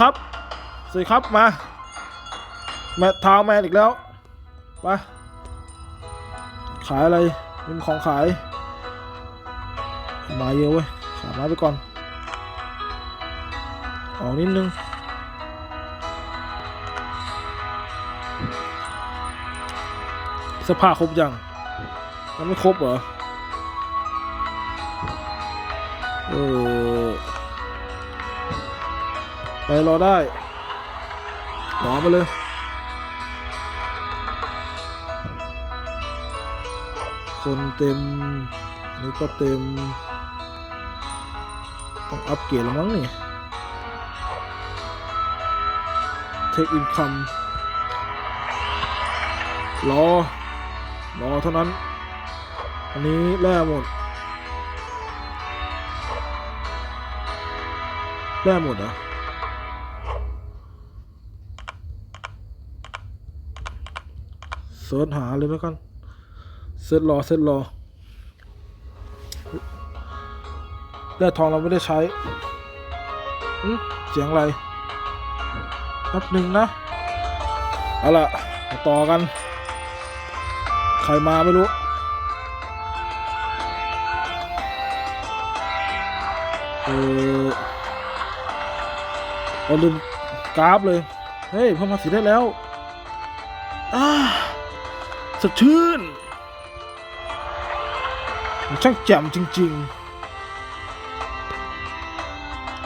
ครับสวัสดีครับมาแมททาวแมนอีกแล้วไปขายอะไรเป็นของขายมาเยอะเว้ยขายมาไปก่อนออกนิดนึงเสื้อผ้าครบยังยังไม่ครบเหรอเออ ไปรอได้รอมาเลยคนเต็มอันนี่ก็เต็ม ต้องอัปเกรดแล้วมั้งนี่เทคอินคัมรอรอเท่านั้น อันนี้แร่หมดแร่หมดอะ เสิร์ชหาเลยแล้วกันเสิร์ชรอเสิร์ชรอแร่ทองเราไม่ได้ใช้เสียงอะไรแป๊บหนึ่งนะ เอาล่ะมาต่อกัน ใครมาไม่รู้ เออเอาลืมกราฟเลย เฮ้ยเพิ่มาษีได้แล้วอ่า สดชื่นมันช่างแจ่มจริงๆ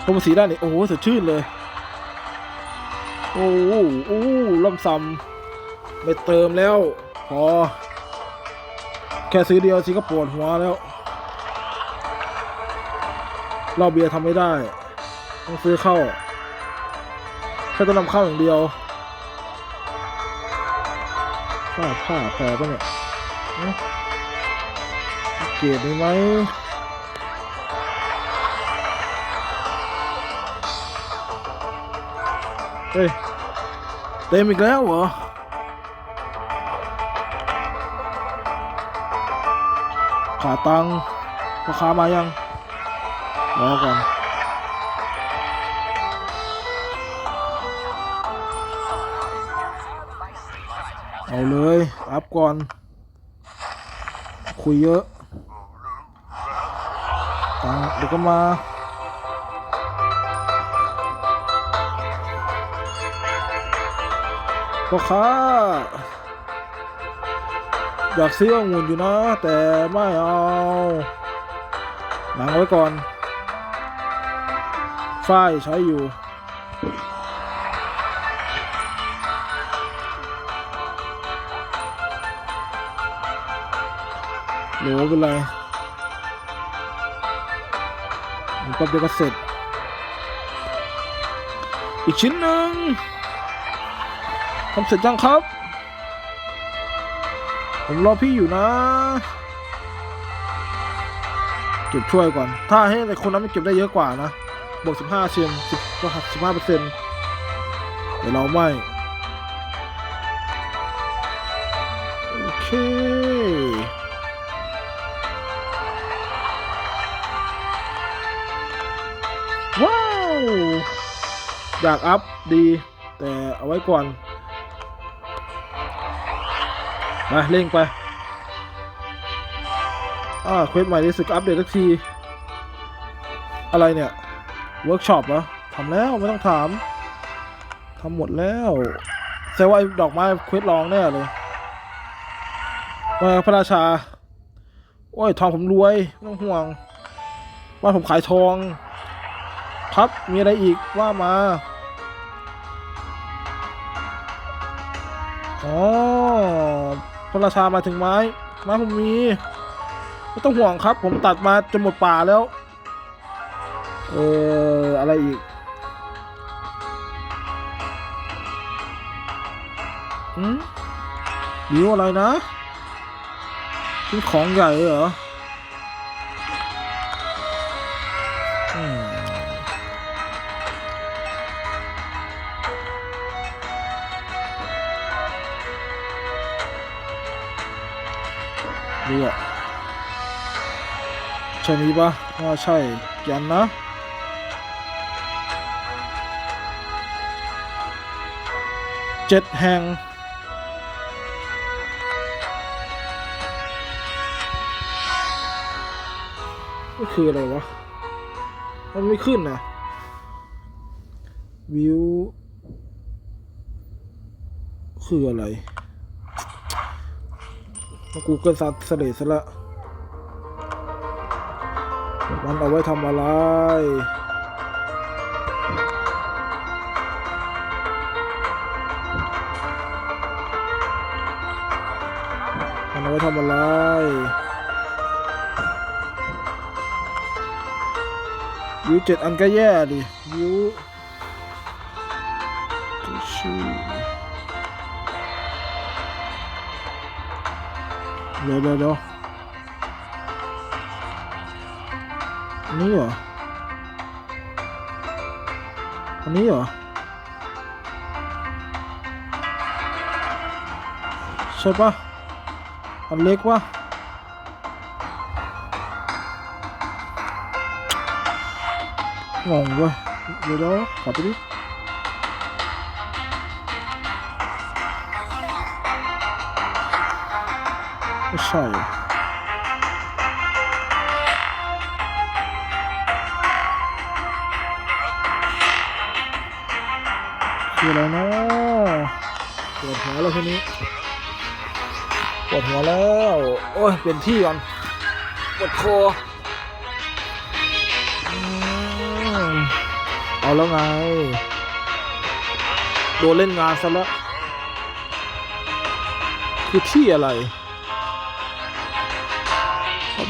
พอมาสีได้านนี่โอ้โหสดชื่นเลย โอ้โหโอ้ล่ำซ้ำไม่เติมแล้ว พอ แค่ซื้อเดียวสิก็ปวดหัวแล้วเหล้าเบียร์ทำไม่ได้ ต้องซื้อเข้าแค่ต้องนำเข้าอย่างเดียว ผ้าผ้าพอปะเนี่ยเอ๊ะเกียดได้ไหมเฮ้ยเต็มอีกแล้วเหรอขาตังค์ราคามายังรอก่อน เอาเลยอัพก่อน คุยเยอะตังเดี๋ยวก็มาพ่อค้าอยากซื้อองุ่นอยู่นะ แต่ไม่เอาหนังไว้ก่อน ฝ้ายใช้อยู่ โหลเป็นไรมันแป๊บเดียวก็เสร็จ อีกชิ้นหนึ่งทำเสร็จยังครับ ผมรอพี่อยู่นะเก็บช่วยก่อน ถ้าให้ในคนนั้นมันเก็บได้เยอะกว่านะบวกสิบห้าเซนสิบก็หักสิบห้าเปอร์เซ็นต์แต่เราไม่ อยากอัพดี แต่เอาไว้ก่อน มาเร่งไป อ่าเควสใหม่รู้สึกอัปเดตสักที อะไรเนี่ย เวิร์กช็อปเหรอทำแล้วไม่ต้องถามทำหมดแล้วแสดงว่าไอ้ดอกไม้เควสลองแน่เลยว่าพระราชา โอ้ยทองผมรวยไม่ต้องห่วงว่าผมขายทอง ครับ มีอะไรอีกว่ามา อ๋อพระราชามาถึงไม้ไม้ผมมี ไม่ต้องห่วงครับ ผมตัดมาจนหมดป่าแล้ว เอออะไรอีก อืมดิวอะไรนะเป็นของใหญ่เหรอ ดูอะใช่นี้ปะว่าใช่ยันนะเจ็ดแห่งนี่คืออะไรวะ มันไม่ขึ้นนะวิว คืออะไร กูเกิลซัดเสลซะละมันเอาไว้ทำอะไร มันเอาไว้ทำอะไรวิวเจ็ดอันก็แย่ดิวิ เดี๋ยวเดี๋ยวเดี๋ยวอันนี้เหรอ อันนี้เหรอ ใช่ปะอันเล็กวะงงเว้ยเดี๋ยวเดี๋ยวกลับไปดิ ไม่ใช่คืออะไรนะปวดหัวแล้วทีนี้ปวดหัวแล้ว โอ้ย เปลี่ยนที่ก่อนปวดคออืมเอาแล้วไง โดนเล่นงานซะแล้วคือที่อะไร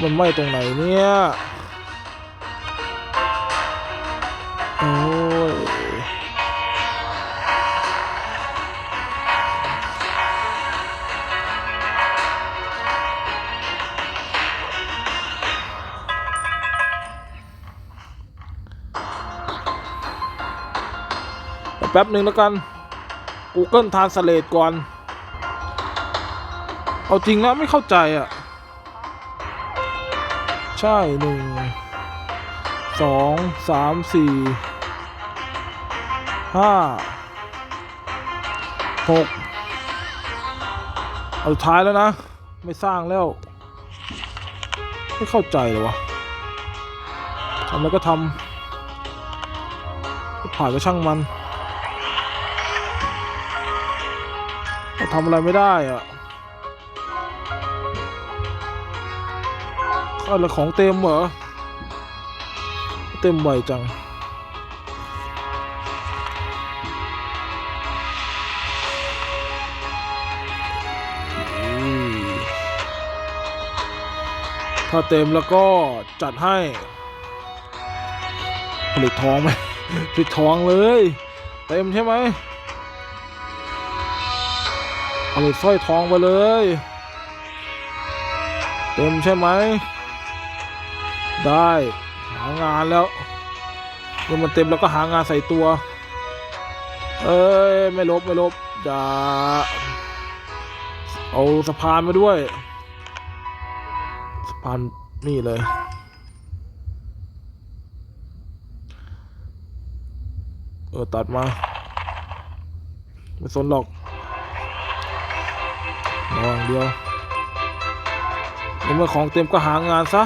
มันไหม้ตรงไหนเนี่ย โอ้ย แป๊บหนึ่งแล้วกัน Google Translate ก่อน เอาจริงนะไม่เข้าใจอะ ใช่หนึ่งสองสามสี่ห้าหกเอาท้ายแล้วนะ ไม่สร้างแล้ว ไม่เข้าใจเลยวะทำแล้วก็ทำผ่านก็ช่างมันทำอะไรไม่ได้อะ อะไรของเต็มเหรอ เต็มไวจัง ถ้าเต็มแล้วก็จัดให้ผลิตทองไหมผลิตทองเลย เต็มใช่ไหมเอาไปสร้อยทองไปเลย เต็มใช่ไหม ได้หางานแล้วเมื่อมันเต็มแล้วก็หางานใส่ตัว เอ้ยไม่ลบไม่ลบจะเอาสะพานมาด้วยสะพานนี่เลยเออตัดมา ไม่สนหรอกระวังเดียวในเมื่อของเต็มก็หางานซะ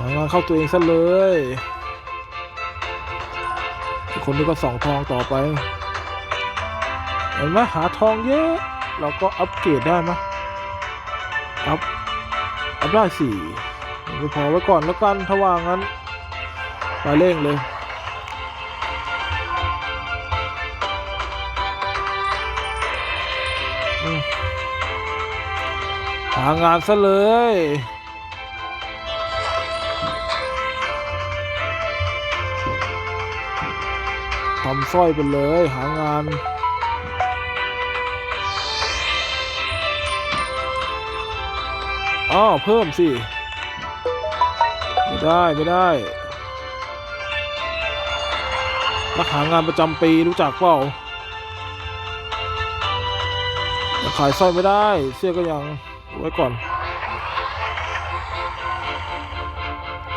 หางานเข้าตัวเองซะเลยคนนี้ก็ส่องทองต่อไป เห็นไหมหาทองเยอะ เราก็อัปเกรดได้ไหมอัพอัพได้สี่ไม่พอไว้ก่อนแล้วกันถ้าว่างั้นไปเร่งเลยหางานซะเลย ทำสร้อยไปเลยหางานอ้าวเพิ่มสิ ไม่ได้ ไม่ได้รักหางานประจำปีรู้จักเปล่ายังขายสร้อยไม่ได้ เสื้อก็ยังไว้ก่อน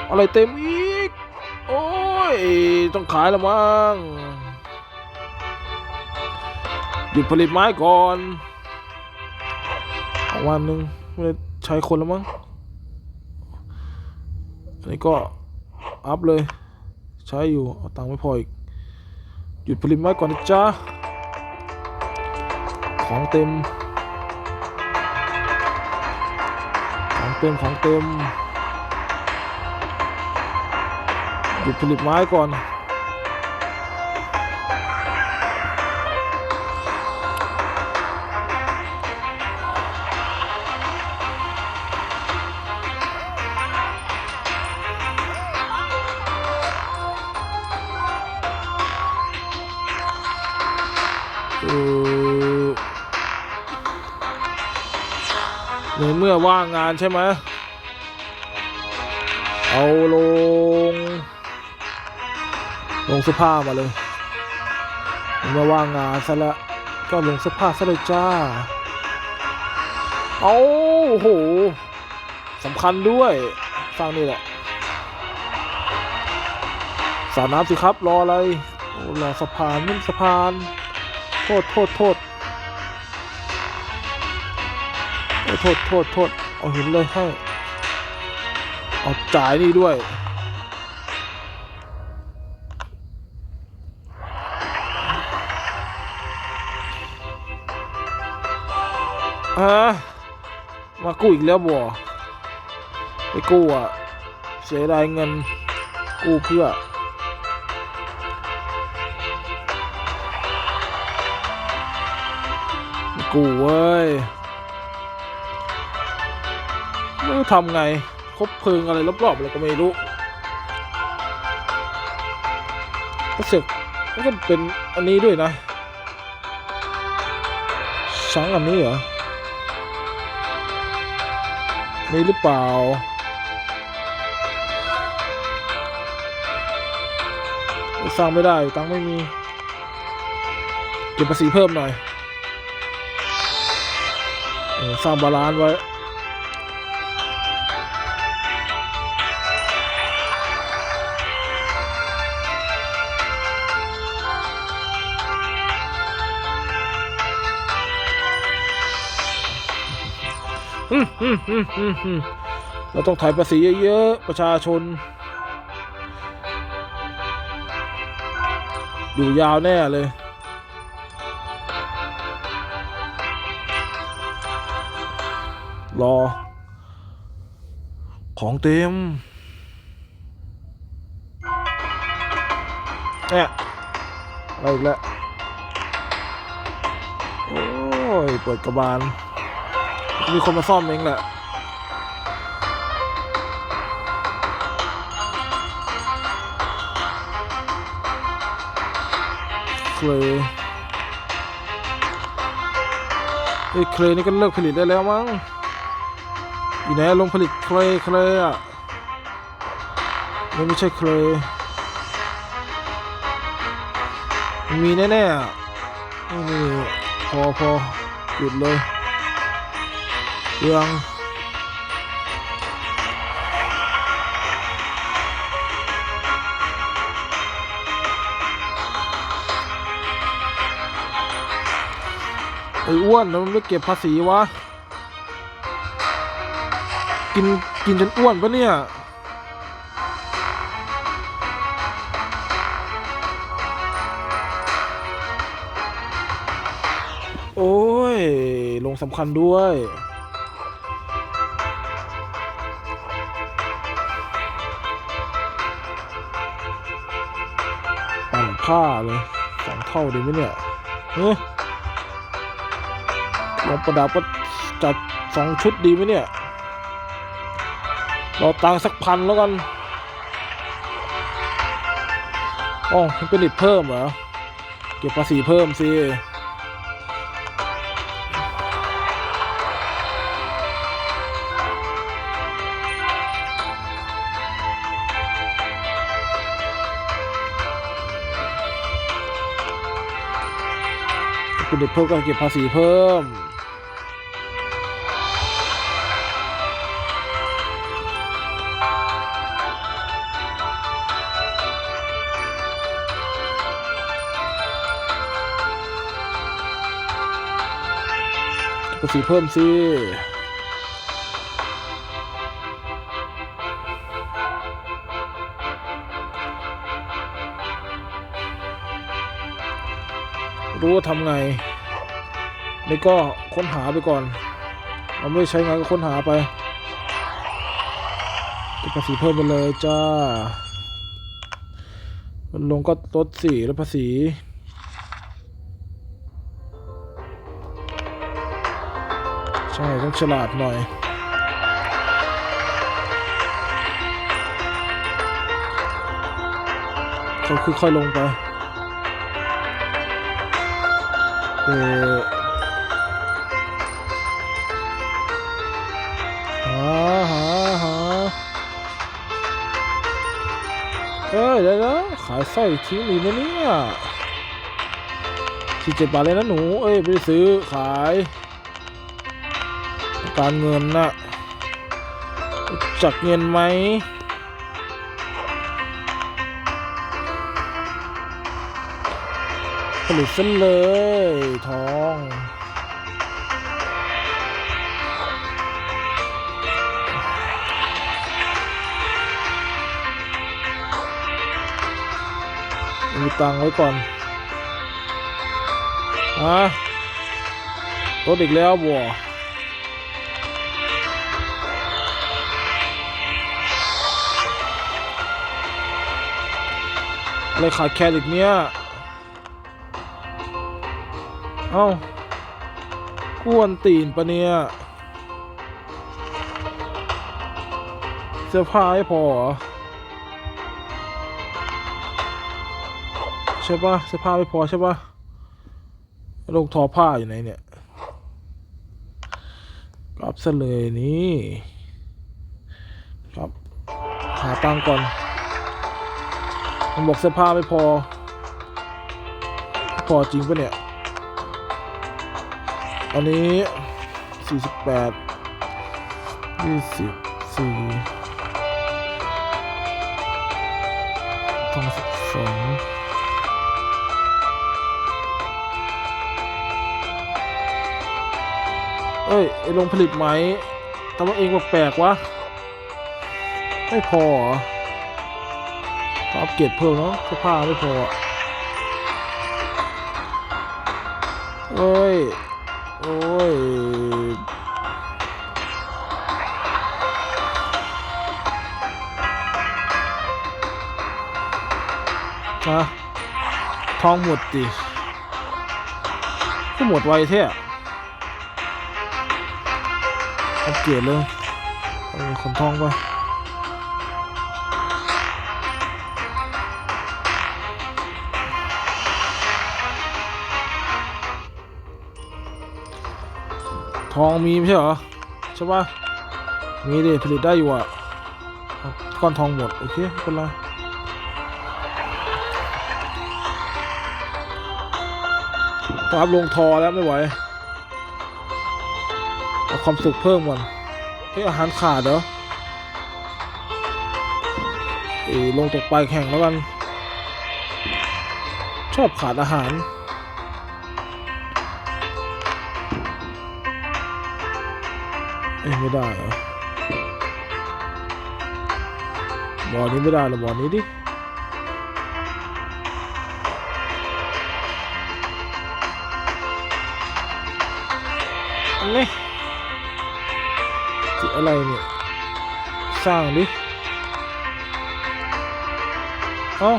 อะไรเต็มอีก โอ้ย ต้องขายแล้วมั้ง หยุดผลิตไม้ก่อนเอาวันหนึ่งไม่ได้ใช้คนแล้วมั้งอันนี้ก็อัพเลย ใช้อยู่ เอาตังค์ไม่พออีก หยุดผลิตไม้ก่อนนะจ๊ะ ของเต็ม ของเต็มของเต็มหยุดผลิตไม้ก่อน มื่อว่างงานใช่ไหมเอาลง ลงเสื้อผ้ามาเลยเมื่อว่างงานซะแล้วก็ลงเสื้อผ้าซะเลยจ้า เอาโหสำคัญด้วยฟังนี่แหละสาดน้ำสิครับรออะไรรอสะพานนี่สะพาน โทษโทษโทษ โทษโทษโทษเอาหินเลยให้เอาจ่ายนี่ด้วย อะมากู้อีกแล้วบ่ไปกู้อะ เสียดายเงิน กู้เพื่อกูเว้ย ไม่รู้ทำไงคบเพลิงอะไรรอบๆอะไรก็ไม่รู้รู้สึกมันก็เป็นอันนี้ด้วยนะช้างอันนี้เหรอนี่หรือเปล่าสร้างไม่ได้ตังไม่มี เก็บภาษีเพิ่มหน่อย สร้างบาลานซ์ไว้ เราต้องถ่ายภาษีเยอะๆ ประชาชน อยู่ยาวแน่เลย รอ ของเต็มเนี่ยอะไรอีกแล้วโอ้ยเปิดกระบาล มีคนมาซ่อมเองแหละเคลย์เอ้เคลย์นี่ก็เลิกผลิตได้แล้วมั้งอยู่ไหนลงผลิตเคลย์เคลย์อะไม่ใช่เคลย์มีแน่ๆอะนี่นี่พอพอหยุดเลย เรื่องไอ้อ้วนแล้วมันไม่เก็บภาษีวะ กินกินจนอ้วนปะเนี่ย โอ้ย ลงสำคัญด้วย ค่าเลยสองเท่าดีไหมเนี่ยเฮ้ยเราประดับก็จัดสองชุดดีไหมเนี่ย เราตังค์สักพันแล้วกันอ๋อมันเป็นอิดเพิ่มเหรอ เก็บภาษีเพิ่มสิ ด็เพิ่มก็เก็บภาษีเพิ่ม ภาษีเพิ่มสิ ทำไงนี่ก็ค้นหาไปก่อน เราไม่ใช้งานก็ค้นหาไปเก็บภาษีเพิ่มไปเลยจ้า มันลงก็ลดสี่แล้วภาษีใช่ต้องฉลาดหน่อยเขาค่อยๆลงไป เออหาหาหาเอ้ยเดี๋ยวนะขายไส้ทิ้งดีนะเนี่ยที่เจ็ดบาทเลยนะหนู เอ้ยไม่ได้ซื้อขาย การเงินน่ะจักเงินไหม ผลิตซะเลยทองมีตังไว้ก่อนฮะรถอีกแล้วบัวอะไรขาดแคลนอีกเนี่ย เอ้ากวนตีนปะเนี่ย เสื้อผ้าไม่พอเหรอใช่ปะเสื้อผ้าไม่พอใช่ปะลงทอผ้าอยู่ไหนเนี่ยกลับซะเลยนี่ครับหาตังก่อนมันบอกเสื้อผ้าไม่พอ พอจริงปะเนี่ย อันนี้สี่สิบแปดยี่สิบสี่ทองสิบสองเอ้ยไอโรงผลิตไหมทำว่าเองแปลกๆวะ ไม่พออัปเกรดเพิ่มเนาะเสื้อผ้าไม่พอเอ้ย โอ้ยฮะทองหมดดิก็หมดไวแท้อัปเกรดเลยเอาขนทองไป ทองมีไม่ใช่เหรอ ใช่ปะมีดิผลิตได้อยู่อะก้อนทองหมด โอเคเป็นไรต้องอัพลงทอแล้วไม่ไหวเอาความสุขเพิ่มก่อนเฮ้ยอาหารขาดเหรอเอลงตกปลายแข่งแล้วกัน ชอบขาดอาหาร ไม่ได้เหรอบ่อนี้ไม่ได้หรอบ่อนี้ดิอันนี้จิอะไรเนี่ย สร้างดิเอ้า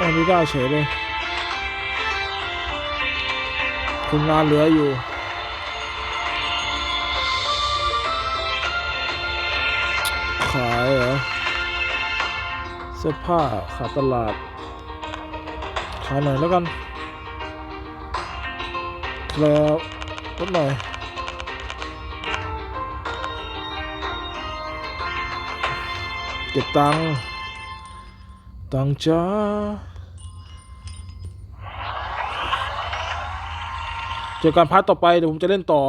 อันนี้ได้เฉยเลย คนงานเหลืออยู่ขายเหรอเสื้อผ้าขาตลาด ขายหน่อยแล้วกันแล้วลดหน่อยเก็บตังตังจ้า เจอกันพาร์ทต่อไปเดี๋ยวผมจะเล่นต่อ